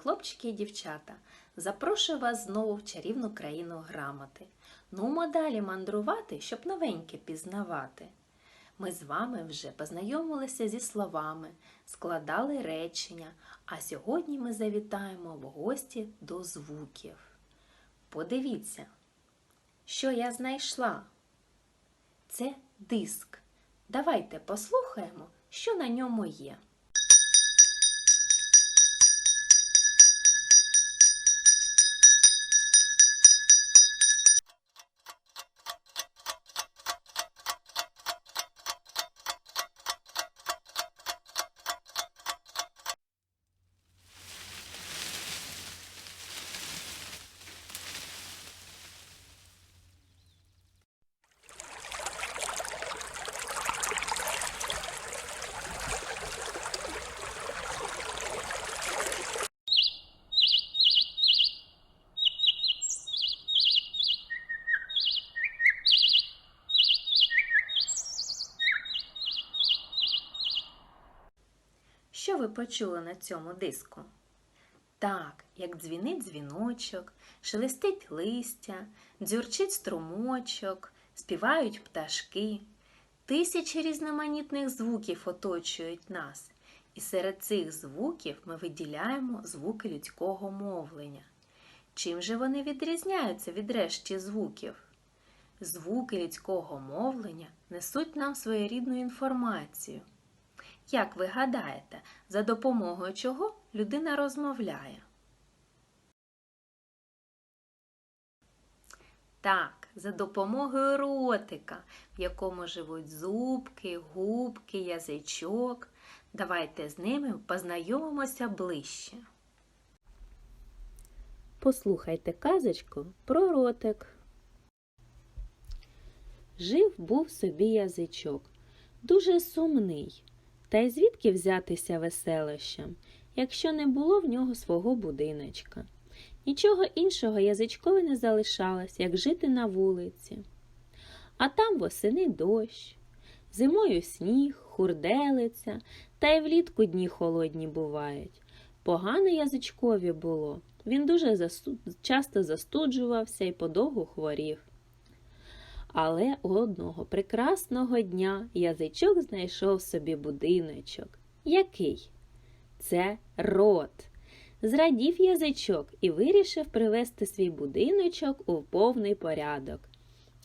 хлопчики і дівчата! Запрошую вас знову в чарівну країну грамоти. Нумо далі мандрувати, щоб новеньке пізнавати. Ми з вами вже познайомилися зі словами, складали речення, а сьогодні ми завітаємо в гості до звуків. Подивіться, що я знайшла. Це диск. Давайте послухаємо, що на ньому є. Що ви почули на цьому диску? Так, як дзвінить дзвіночок, шелестить листя, дзюрчить струмочок, співають пташки. Тисячі різноманітних звуків оточують нас, і серед цих звуків ми виділяємо звуки людського мовлення. Чим же вони відрізняються від решті звуків? Звуки людського мовлення несуть нам своєрідну інформацію. Як ви гадаєте, за допомогою чого людина розмовляє? Так, за допомогою ротика, в якому живуть зубки, губки, язичок. Давайте з ними познайомимося ближче. Послухайте казочку про ротик. Жив був собі язичок, дуже сумний. Та й звідки взятися веселощам, якщо не було в нього свого будиночка? Нічого іншого язичкові не залишалось, як жити на вулиці. А там восени дощ, зимою сніг, хурделиця, та й влітку дні холодні бувають. Погано язичкові було. Він дуже часто застуджувався і подовгу хворів. Але одного прекрасного дня язичок знайшов собі будиночок. Який? Це рот. Зрадів язичок і вирішив привести свій будиночок у повний порядок.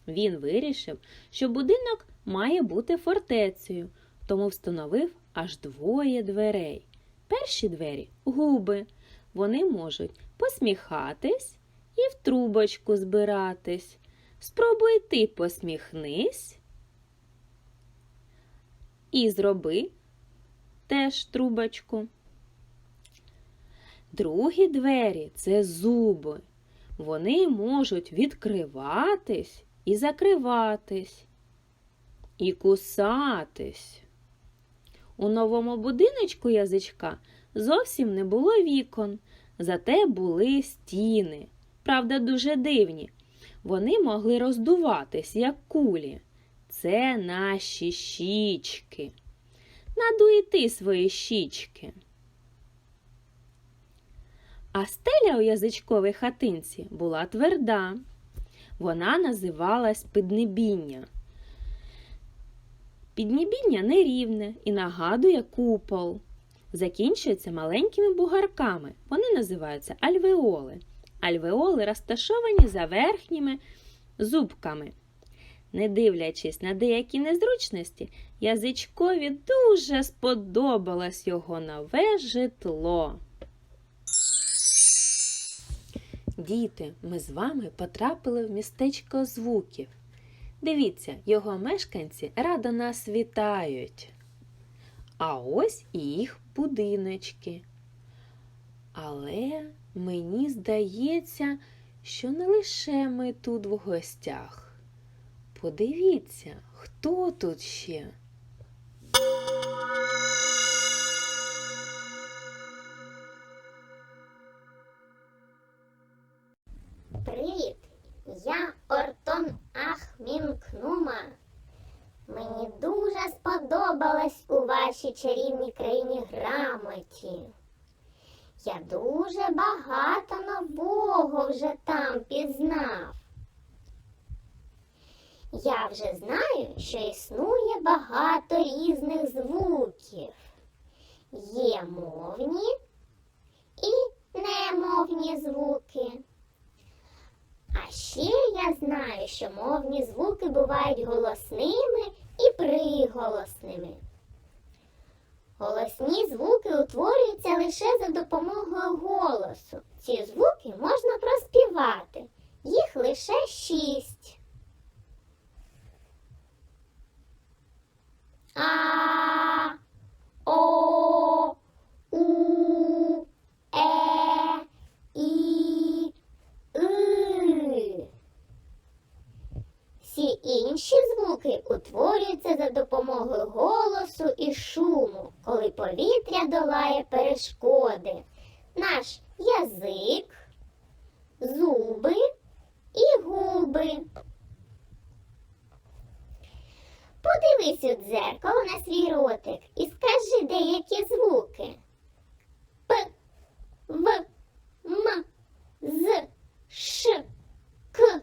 Він вирішив, що будинок має бути фортецею, тому встановив аж двоє дверей. Перші двері губи. Вони можуть посміхатись і в трубочку збиратись. Спробуй ти посміхнись і зроби теж трубочку. Другі двері це зуби. Вони можуть відкриватись і закриватись, і кусатись. У новому будиночку язичка зовсім не було вікон, зате були стіни. Правда, дуже дивні. Вони могли роздуватись, як кулі. Це наші щічки. Надуй ти свої щічки. А стеля у язичковій хатинці була тверда. Вона називалась піднебіння. Піднебіння нерівне і нагадує купол. Закінчується маленькими бугарками. Вони називаються альвеоли. Альвеоли розташовані за верхніми зубками. Не дивлячись на деякі незручності, язичкові дуже сподобалось його нове житло. Діти, ми з вами потрапили в містечко звуків. Дивіться, його мешканці радо нас вітають. А ось і їх будиночки. Але мені здається, що не лише ми тут в гостях. Подивіться, хто тут ще. Привіт! Я Ортон Ахмінкнума. Мені дуже сподобалось у вашій чарівній країні грамоті. Я дуже багато нового вже там пізнав. Я вже знаю, що існує багато різних звуків. Є мовні і немовні звуки. А ще я знаю, що мовні звуки бувають голосними і приголосними. Голосні звуки утворюються лише за допомогою голосу. Ці звуки можна проспівати. Їх лише шість. А, О, У, Е, І, И. Всі інші звуки утворюються за допомогою голосу і шуму, коли повітря долає перешкоди. Наш язик, зуби і губи. Подивись у дзеркало на свій ротик і скажи деякі звуки. П, В, М, З, Ш, К.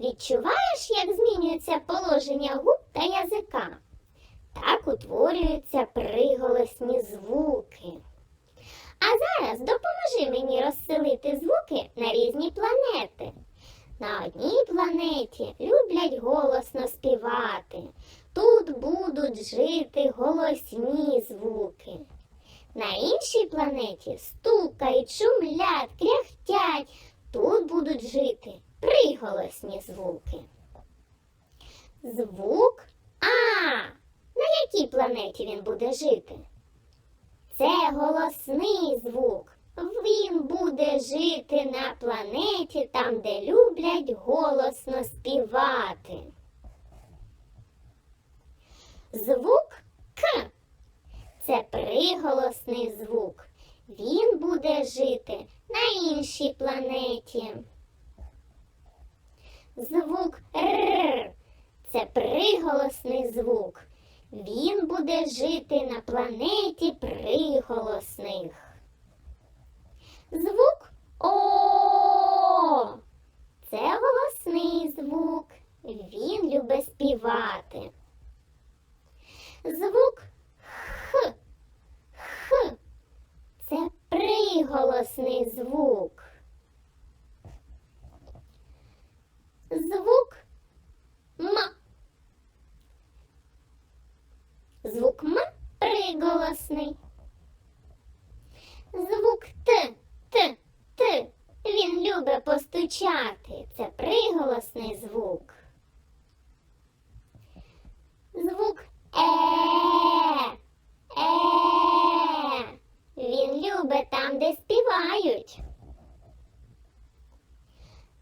Відчуваєш, як змінюється положення губ та язика? Так утворюються приголосні звуки. А зараз допоможи мені розселити звуки на різні планети. На одній планеті люблять голосно співати. Тут будуть жити голосні звуки. На іншій планеті стукають, шумлять, кряхтять. Тут будуть жити приголосні звуки. Звук А. На якій планеті він буде жити? Це голосний звук. Він буде жити на планеті там, де люблять голосно співати. Звук К. Це приголосний звук. Він буде жити на іншій планеті. Звук Р. Це приголосний звук. Він буде жити на планеті приголосних. Звук О. Це голосний звук. Він любить співати. Звук Х. Х. Це приголосний звук. Звук М. Звук М приголосний. Звук Т. Т. Т. Він любить постучати. Це приголосний звук. Звук Е. Е. Він любить там, де співають.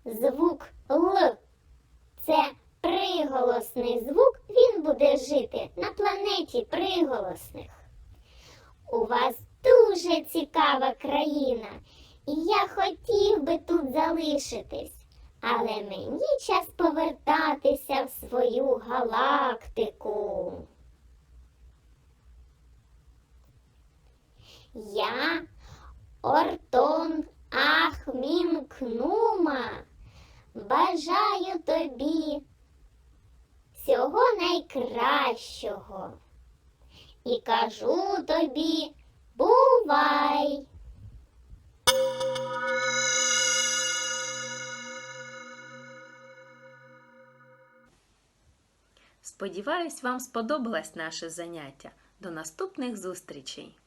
Звук Л. Це приголосний звук. Він буде жити на планеті приголосних. У вас дуже цікава країна, і я хотів би тут залишитись. Але мені час повертатися в свою галактику. Я Ортон Ахмінкнума. Бажаю тобі найкращого. І кажу тобі бувай! Сподіваюсь, вам сподобалось наше заняття. До наступних зустрічей!